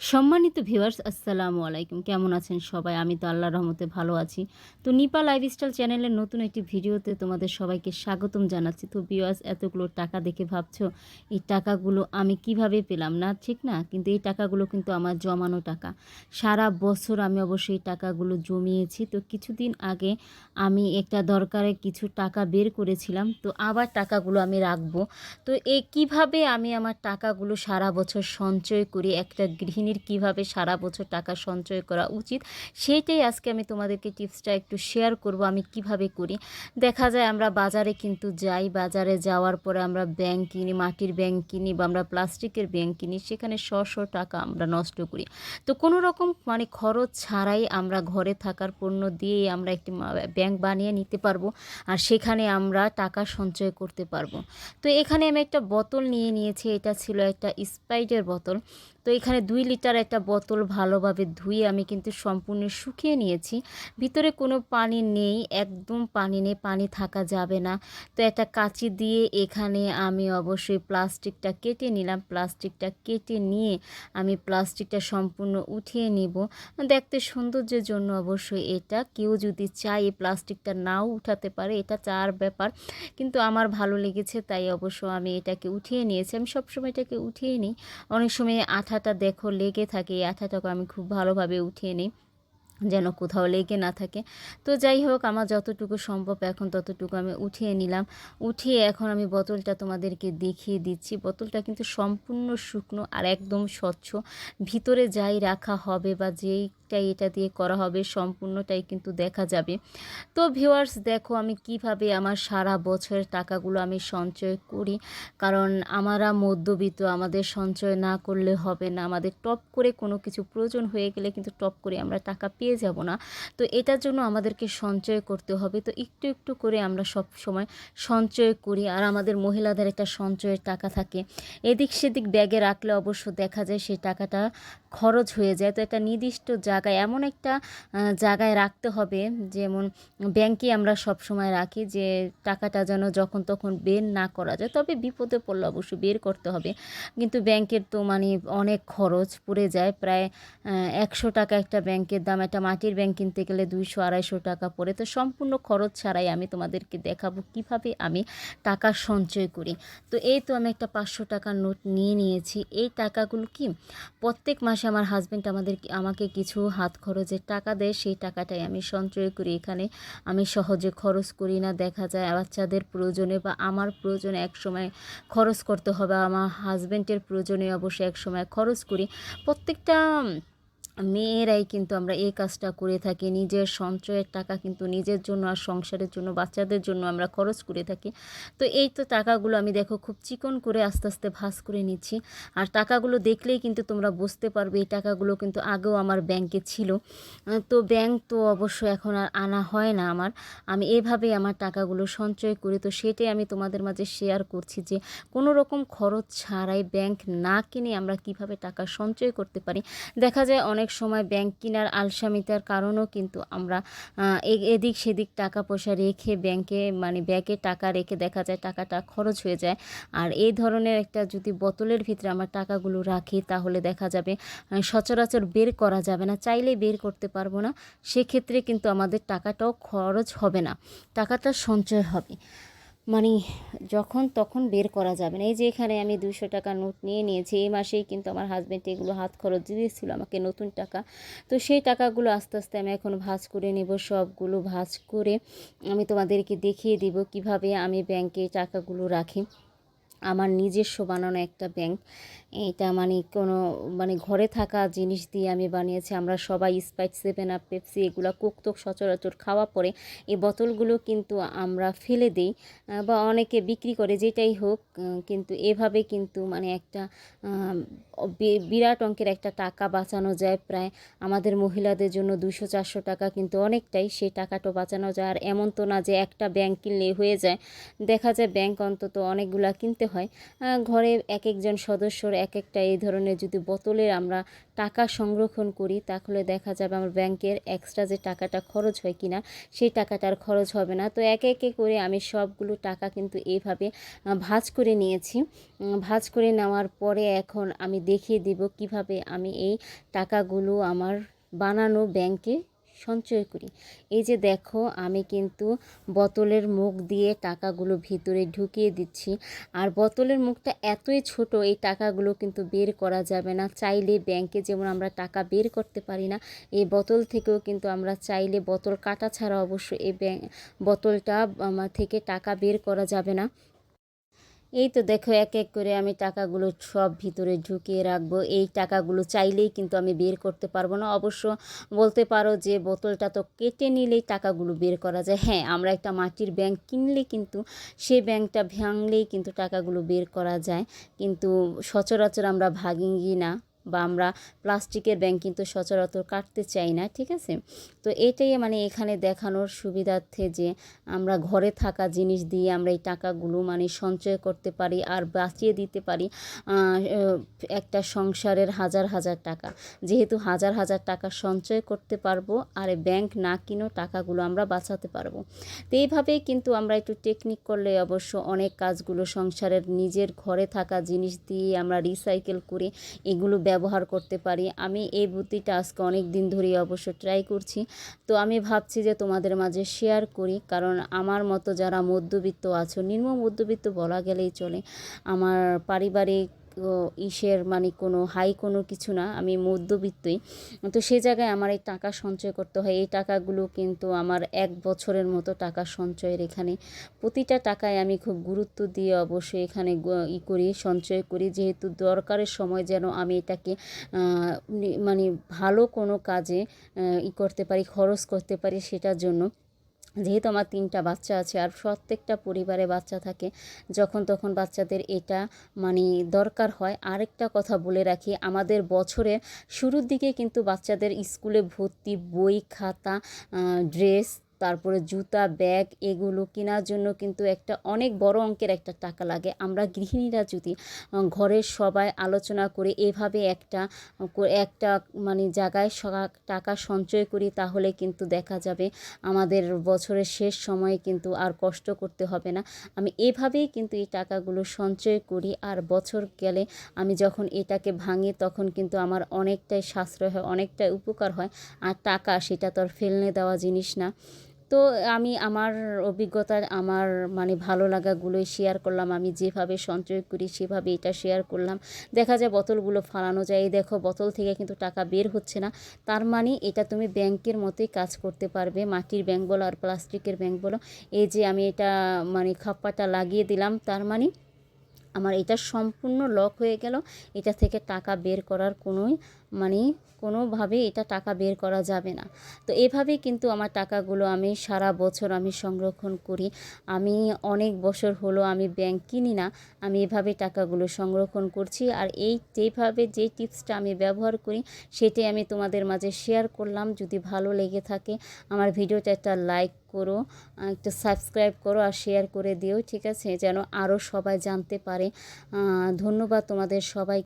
সম্মানিত ভিউয়ার্স, আসসালামু আলাইকুম। কেমন আছেন সবাই? আমি তো আল্লাহর রহমতে ভালো আছি। তো নিপা লাইফস্টাইল চ্যানেলের নতুন একটি ভিডিওতে তোমাদের সবাইকে স্বাগতম জানাচ্ছি। তো ভিউয়ার্স, এতগুলো টাকা দেখে ভাবছ, এই টাকাগুলো আমি কীভাবে পেলাম? না, ঠিক না, কিন্তু এই টাকাগুলো কিন্তু আমার জমানো টাকা। সারা বছর আমি অবশ্যই টাকাগুলো জমিয়েছি। তো কিছুদিন আগে আমি একটা দরকারে কিছু টাকা বের করেছিলাম। তো আবার টাকাগুলো আমি রাখব। তো এই কীভাবে আমি আমার টাকাগুলো সারা বছর সঞ্চয় করি? একটা গৃহিণীর কীভাবে সারা বছর টাকা সঞ্চয় করা উচিত, সেইটাই আজকে আমি তোমাদেরকে টিপসটা একটু শেয়ার করব, আমি কীভাবে করি। দেখা যায় আমরা বাজারে কিন্তু যাই, বাজারে যাওয়ার পরে আমরা ব্যাংক কিনি, মাটির ব্যাংক কিনি বা আমরা প্লাস্টিকের ব্যাংক কিনি, সেখানে শ শ টাকা আমরা নষ্ট করি। তো কোনো রকম মানে খরচ ছাড়াই আমরা ঘরে থাকার পণ্য দিয়েই আমরা একটি ব্যাংক বানিয়ে নিতে পারব আর সেখানে আমরা টাকা সঞ্চয় করতে পারব। তো এখানে আমি একটা বোতল নিয়ে নিয়েছি, এটা ছিল একটা স্প্রাইটের বোতল। তো এখানে দুই লিটার একটা বোতল ভালোভাবে ধুয়ে আমি কিন্তু সম্পূর্ণ শুকিয়ে নিয়েছি। ভিতরে কোনো পানি নেই, একদম পানি নেই, পানি থাকা যাবে না। তো একটা কাঁচি দিয়ে এখানে আমি অবশ্যই প্লাস্টিকটা কেটে নিলাম। প্লাস্টিকটা কেটে নিয়ে আমি প্লাস্টিকটা সম্পূর্ণ উঠিয়ে নিব। দেখতে সৌন্দর্যের জন্য অবশ্যই এটা। কেউ যদি চায় এই প্লাস্টিকটা নাও উঠাতে পারে, এটা চার ব্যাপার। কিন্তু আমার ভালো লেগেছে, তাই অবশ্য আমি এটাকে উঠিয়ে নিয়েছি। আমি সবসময় এটাকে উঠিয়ে নিই। অনেক সময় আঠাটা দেখো লেগে থাকে, এই আঠাটাকে আমি খুব ভালোভাবে উঠিয়ে নিই যেন কোথাও লেগে না থাকে। তো যাই হোক, আমার যতটুকু সম্ভব এখন ততটুকু আমি উঠিয়ে নিলাম। উঠিয়ে এখন আমি বোতলটা তোমাদেরকে দেখিয়ে দিচ্ছি। বোতলটা কিন্তু সম্পূর্ণ শুকনো আর একদম স্বচ্ছ। ভিতরে যাই রাখা হবে বা যেইটাই এটা দিয়ে করা হবে, সম্পূর্ণটাই কিন্তু দেখা যাবে। তো ভিউয়ার্স দেখো আমি কীভাবে আমার সারা বছরের টাকাগুলো আমি সঞ্চয় করি। কারণ আমরা মধ্যবিত্ত, আমাদের সঞ্চয় না করলে হবে না। আমাদের টপ করে কোনো কিছু প্রয়োজন হয়ে গেলে কিন্তু টপ করে আমরা টাকা পেয়ে যাব না। তো এটার জন্য আমাদেরকে সঞ্চয় করতে হবে। তো একটু একটু করে আমরা সব সময় সঞ্চয় করি। আর আমাদের মহিলাদের একটা সঞ্চয়ের টাকা থাকে। এদিক সেদিক ব্যাগে রাখলে অবশ্য দেখা যায় সেই টাকাটা খরচ হয়ে যায়। তো একটা নির্দিষ্ট জায়গায় এমন একটা জায়গায় রাখতে হবে। যেমন ব্যাংকে আমরা সব সময় রাখি যে, টাকাটা যেন যখন তখন বের না করা যায়। তবে বিপদে পড়লে অবশ্যই বের করতে হবে। কিন্তু ব্যাংকের তো মানে অনেক খরচ পড়ে যায়। প্রায় একশো টাকা একটা ব্যাংকের দাম, একটা মাটির ব্যাংক কিনতে গেলে দুইশো, আড়াইশো টাকা পড়ে। তো সম্পূর্ণ খরচ ছাড়াই আমি তোমাদেরকে দেখাবো কীভাবে আমি টাকা সঞ্চয় করি। তো এই তো আমি একটা পাঁচশো টাকার নোট নিয়ে নিয়েছি। এই টাকাগুলো কি? প্রত্যেক মাসে আমার হাজব্যান্ড আমাদের আমাকে কিছু হাত খরচের টাকা দেয়, সেই টাকাটাই আমি সঞ্চয় করি। এখানে আমি সহজে খরচ করি না, দেখা যায় বাচ্চাদের প্রয়োজনে বা আমার প্রয়োজনে এক সময় খরচ করতে হবে, আমার হাজব্যান্ডের প্রয়োজনে অবশ্যই এক সময় খরচ করি। প্রত্যেকটা মেয়েরাই কিন্তু আমরা এই কাজটা করে থাকি। নিজের সঞ্চয়ের টাকা কিন্তু নিজের জন্য আর সংসারের জন্য, বাচ্চাদের জন্য আমরা খরচ করে থাকি। তো এই তো টাকাগুলো আমি দেখো খুব চিকন করে আস্তে আস্তে ভাস করে নিচ্ছি। আর টাকাগুলো দেখলেই কিন্তু তোমরা বুঝতে পারবে এই টাকাগুলো কিন্তু আগেও আমার ব্যাংকে ছিল। তো ব্যাংক তো অবশ্য এখন আর আনা হয় না আমার। আমি এভাবেই আমার টাকাগুলো সঞ্চয় করি। তো সেটাই আমি তোমাদের মাঝে শেয়ার করছি যে কোনো রকম খরচ ছাড়াই ব্যাংক না কিনে আমরা কীভাবে টাকা সঞ্চয় করতে পারি। দেখা যায় অনেক অনেক সময় ব্যাংক কেনার আলসামিতার কারণেও কিন্তু আমরা এদিক সেদিক টাকা পয়সা রেখে ব্যাংকে মানে ব্যাগে টাকা রেখে দেখা যায় টাকাটা খরচ হয়ে যায়। আর এই ধরনের একটা যদি বোতলের ভিতরে আমরা টাকাগুলো রাখি, তাহলে দেখা যাবে সচরাচর বের করা যাবে না চাইলে বের করতে পারব না। সেক্ষেত্রে কিন্তু আমাদের টাকাটাও খরচ হবে না, টাকাটা সঞ্চয় হবে। মানে যখন তখন বের করা যাবে না। এই যে এখানে আমি দুশো টাকা নোট নিয়ে নিয়েছি, এই মাসেই কিন্তু আমার হাজব্যান্ড এগুলো হাত খরচ দিয়েছিল আমাকে নতুন টাকা। তো সেই টাকাগুলো আস্তে আস্তে আমি এখন ভাজ করে নেব, সবগুলো ভাজ করে আমি তোমাদেরকে দেখিয়ে দিব কীভাবে আমি ব্যাংকে টাকাগুলো রাখি। আমার নিজস্ব বানানো একটা ব্যাংক এটা মানে কোনো মানে ঘরে থাকা জিনিস দিয়ে আমি বানিয়েছি। আমরা সবাই স্পাইট সেভেন আপ পেপসি এগুলো কোকতোক সচরাচর খাওয়া পরে এই বোতলগুলো কিন্তু আমরা ফেলে দিই বা অনেকে বিক্রি করে যেটাই হোক কিন্তু এভাবে কিন্তু মানে একটা বিরাট অঙ্কের একটা টাকা বাঁচানো যায় প্রায়। আমাদের মহিলাদের জন্য দুশো চারশো টাকা কিন্তু অনেকটাই সেই টাকাটা বাঁচানো যায়। আর এমন তো না যে একটা ব্যাংক কিনলে হয়ে যায়। দেখা যায় ব্যাংক অন্তত অনেকগুলা কিনতে হয়। ঘরে এক একজন সদস্যর এক একটা এই ধরনের যদি বোতলের আমরা টাকা সংরক্ষণ করি, তাহলে দেখা যাবে আমার ব্যাংকের এক্সট্রা যে টাকাটা খরচ হয় কিনা, সেই টাকাটা আর খরচ হবে না। তো একে একে করে আমি সবগুলো টাকা কিন্তু এইভাবে ভাঁজ করে নিয়েছি। ভাঁজ করে নেওয়ার পরে এখন আমি দেখিয়ে দিব কীভাবে আমি এই টাকাগুলো আমার বানানো ব্যাংকে সঞ্চয় করি। এই যে দেখো, আমি কিন্তু বোতলের মুখ দিয়ে টাকাগুলো ভিতরে ঢুকিয়ে দিচ্ছি। আর বোতলের মুখটা এতই ছোট, এই টাকাগুলো কিন্তু বের করা যাবে না। চাইলে ব্যাংকে যেমন আমরা টাকা বের করতে পারি না, এই বোতল থেকেও কিন্তু আমরা চাইলে বোতল কাটা ছাড়া অবশ্য এই ব্যাংক বোতলটা থেকে টাকা বের করা যাবে না। এই তো দেখো, এক এক করে আমি টাকাগুলো সব ভিতরে ঢুকিয়ে রাখব। এই টাকাগুলো চাইলেই কিন্তু আমি বের করতে পারব না। অবশ্য বলতে পারো যে বোতলটা তো কেটে নিলেই টাকাগুলো বের করা যায়। হ্যাঁ আমরা একটা মাটির ব্যাংক কিনলে কিন্তু সেই ব্যাংকটা ভাঙলেই কিন্তু টাকাগুলো বের করা যায়। কিন্তু সচরাচর আমরা ভাঙি না। বা আমরা প্লাস্টিকের ব্যাংক কিন্তু সচরাচর কাটতে চাই না, ঠিক আছে? তো এটাই মানে এখানে দেখানোর সুবিধার্থে যে আমরা ঘরে থাকা জিনিস দিয়ে আমরা এই টাকাগুলো মানে সঞ্চয় করতে পারি আর বাঁচিয়ে দিতে পারি একটা সংসারের হাজার হাজার টাকা। যেহেতু হাজার হাজার টাকা সঞ্চয় করতে পারব আর ব্যাংক না কিনেও টাকাগুলো আমরা বাঁচাতে পারব। তো এইভাবেই কিন্তু আমরা একটু টেকনিক করলে অবশ্য অনেক কাজগুলো সংসারের নিজের ঘরে থাকা জিনিস দিয়ে আমরা রিসাইকেল করে এগুলো ব্যবহার করতে পারি। আমি এই বুদ্ধিটা আজকে অনেক দিন ধরেই অবশ্য ট্রাই করছি। তো আমি ভাবছি যে তোমাদের মাঝে শেয়ার করি। কারণ আমার মতো যারা মধ্যবিত্ত আছো, নিম্ন মধ্যবিত্ত বলা গেলেই চলে, আমার পারিবারিক ইসের মানে কোনো হাই কোনো কিছু না, আমি মধ্যবিত্তই। তো সে জায়গায় আমার এই টাকা সঞ্চয় করতে হয়। এই টাকাগুলো কিন্তু আমার এক বছরের মতো টাকা সঞ্চয়ের এখানে। প্রতিটা টাকায় আমি খুব গুরুত্ব দিয়ে অবশ্যই এখানে ই করি, সঞ্চয় করি। যেহেতু দরকারের সময় যেন আমি এটাকে মানে ভালো কোনো কাজে ই করতে পারি, খরচ করতে পারি সেটার জন্য। যেহেতু আমার তিনটা বাচ্চা আছে আর প্রত্যেকটা পরিবারে বাচ্চা থাকে, যখন তখন বাচ্চাদের এটা মানে দরকার হয়। আরেকটা কথা বলে রাখি, আমাদের বছরে শুরুর দিকে কিন্তু বাচ্চাদের স্কুলে ভর্তি বই, খাতা ড্রেস তারপরে জুতা, ব্যাগ এগুলো কেনার জন্য কিন্তু একটা অনেক বড় অঙ্কের একটা টাকা লাগে। আমরা গৃহিণীরা যদি ঘরের সবাই আলোচনা করে এভাবে একটা একটা মানে জায়গায় টাকা সঞ্চয় করি তাহলে কিন্তু দেখা যাবে আমাদের বছরের শেষ সময়ে কিন্তু আর কষ্ট করতে হবে না। আমি এভাবেই কিন্তু এই টাকাগুলো সঞ্চয় করি আর বছর গেলে আমি যখন এটাকে ভাঙি তখন কিন্তু আমার অনেকটাই সাশ্রয় হয়, অনেকটাই উপকার হয়। আর টাকা সেটা তো আর ফেলনে দেওয়া জিনিস না। তো আমি আমার অভিজ্ঞতা আমার মানে ভালো লাগাগুলোই শেয়ার করলাম। আমি যেভাবে সঞ্চয় করি সেভাবে এটা শেয়ার করলাম। দেখা যায় বোতলগুলো ফালানো যায়। এই দেখো বোতল থেকে কিন্তু টাকা বের হচ্ছে না। তার মানে এটা তুমি ব্যাংকের মতোই কাজ করতে পারবে। মাটির ব্যাংক বলো আর প্লাস্টিকের ব্যাংক বলো। এই যে আমি এটা মানে খাপ্পাটা লাগিয়ে দিলাম, তার মানে আমার এটা সম্পূর্ণ লক হয়ে গেল। এটা থেকে টাকা বের করার কোনোই মানে কোনোভাবে এটা টাকা বের করা যাবে না। তো এভাবে কিন্তু আমার টাকাগুলো আমি সারা বছর আমি সংরক্ষণ করি। আমি অনেক বছর হলো আমি ব্যাংক কিনি না, আমি এভাবে টাকাগুলো সংরক্ষণ করছি। আর এই যেভাবে যে টিপসটা আমি ব্যবহার করি, সেটাই আমি তোমাদের মাঝে শেয়ার করলাম। যদি ভালো লেগে থাকে, আমার ভিডিওটা একটা লাইক করো, একটা সাবস্ক্রাইব করো আর শেয়ার করে দিও, ঠিক আছে? যেন আরও সবাই জানতে পারে। ধন্যবাদ তোমাদের সবাই